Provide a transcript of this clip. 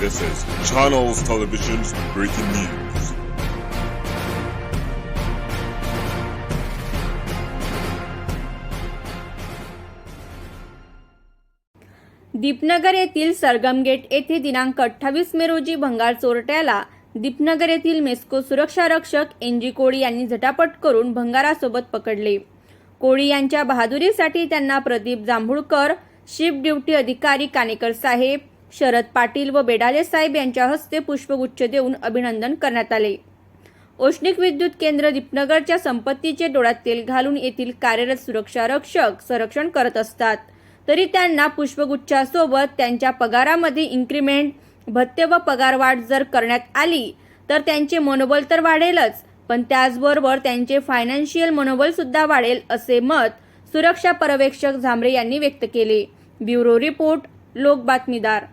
This is Channels Television's breaking news. Deepnagar येथील सरगम gate येथे दिनांक अठ्ठावीस मे रोजी भंगार चोरट्याला दीपनगर येथील मेस्को सुरक्षा रक्षक एन जी कोळी यांनी झटापट करून भंगारासोबत पकडले कोळी यांच्या बहादुरीसाठी त्यांना प्रदीप जांभुळकर शिफ्ट ड्युटी अधिकारी कानेकर साहेब शरद पाटील व बेडाले साहेब यांच्या हस्ते पुष्पगुच्छ देऊन अभिनंदन करण्यात आले. औष्णिक विद्युत केंद्र दीपनगरच्या संपत्तीचे डोळ्यात तेल घालून येथील कार्यरत सुरक्षा रक्षक संरक्षण करत असतात. तरी त्यांना पुष्पगुच्छासोबत त्यांच्या पगारामध्ये इन्क्रीमेंट भत्ते व पगारवाढ जर करण्यात आली तर त्यांचे मनोबल तर वाढेलच पण त्याचबरोबर त्यांचे फायनान्शियल मनोबल सुद्धा वाढेल असे मत सुरक्षा पर्यवेक्षक झांबरे यांनी व्यक्त केले. ब्युरो रिपोर्ट लोक बातमीदार